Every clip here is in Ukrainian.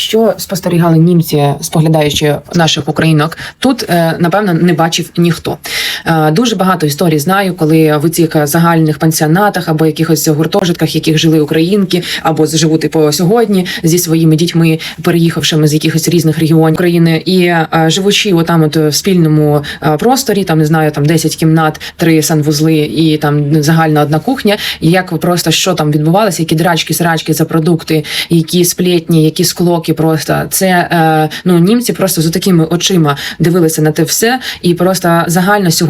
Що спостерігали німці, споглядаючи наших українок, тут е, напевно не бачив ніхто. Е, Дуже багато історій знаю, коли в цих загальних пансіонатах або якихось гуртожитках, яких жили українки, або живуть по сьогодні зі своїми дітьми, переїхавшими з якихось різних регіонів України, і е, живучи отам, от в спільному е, просторі, там не знаю, там 10 кімнат, три санвузли і там загальна одна кухня. Як просто що там відбувалося, які драчки, срачки за продукти, які сплетні, які склоки. Просто це ну німці просто з такими очима дивилися на те все, і просто загально сьогодні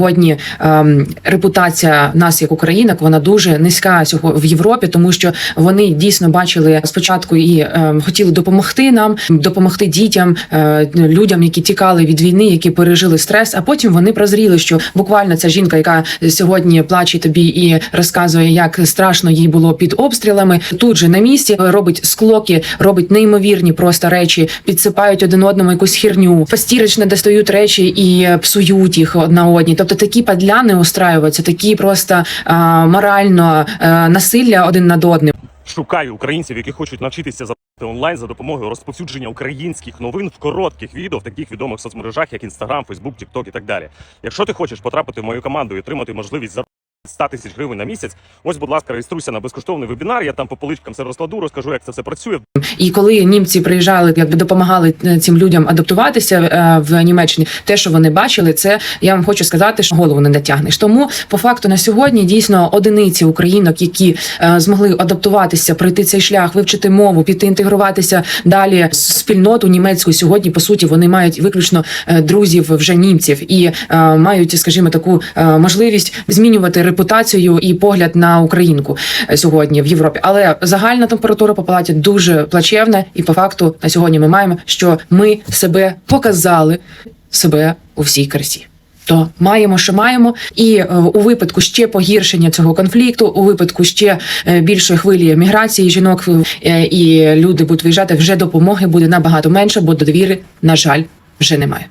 ем, репутація нас як українок вона дуже низька в Європі, тому що вони дійсно бачили спочатку і ем, хотіли допомогти нам, допомогти дітям, е, людям, які тікали від війни, які пережили стрес. А потім вони прозріли, що буквально ця жінка, яка сьогодні плаче тобі і розказує, як страшно їй було під обстрілами, тут же на місці робить склоки, робить неймовірні просто речі, підсипають один одному якусь херню, постірочно достають речі і псують їх одна одній. Тобто такі падляни устраюються, такі просто а, морально а, насилля один над одним. Шукаю українців, які хочуть навчитися за онлайн за допомогою розповсюдження українських новин в коротких відео в таких відомих соцмережах, як Instagram, Facebook, TikTok і так далі. Якщо ти хочеш потрапити в мою команду і отримати можливість за 100 тисяч гривень на місяць, ось, будь ласка, реєструйся на безкоштовний вебінар. Я там по поличкам все розкладу, розкажу, як це все працює. І коли німці приїжджали, якби допомагали е, цим людям адаптуватися е, в Німеччині, те, що вони бачили, це я вам хочу сказати, що голову не натягнеш. Тому по факту на сьогодні дійсно одиниці українок, які е, змогли адаптуватися, пройти цей шлях, вивчити мову, піти інтегруватися далі в спільноту німецьку. Сьогодні по суті вони мають виключно друзів вже німців і мають, скажімо, таку можливість змінювати репутацію і погляд на українку е, сьогодні в Європі. Але загальна температура по палаті дуже плачевна, і по факту на сьогодні ми маємо, що ми себе показали себе у всій красі. То маємо, що маємо, і е, у випадку ще погіршення цього конфлікту, у випадку ще е, більшої хвилі міграції жінок е, і люди будуть виїжджати, вже допомоги буде набагато менше, бо довіри, на жаль, вже немає.